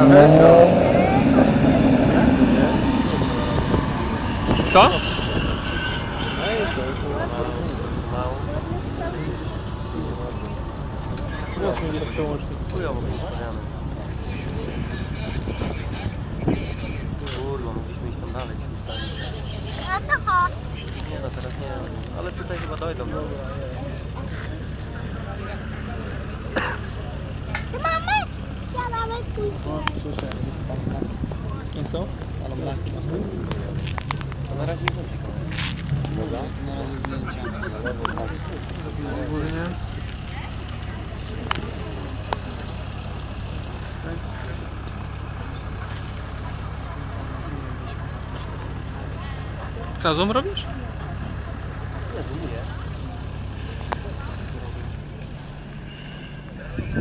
Kamerę zrobić. Co? Chujowo ustawiamy. Kurwa, mogliśmy iść tam dalej, się ustawić. No to chodź. Nie no, teraz nie. Ale tutaj chyba dojdą. No. No co? To na razie nie będzie. Ogólnie. Co, zoom robisz? Nie, zoom nie.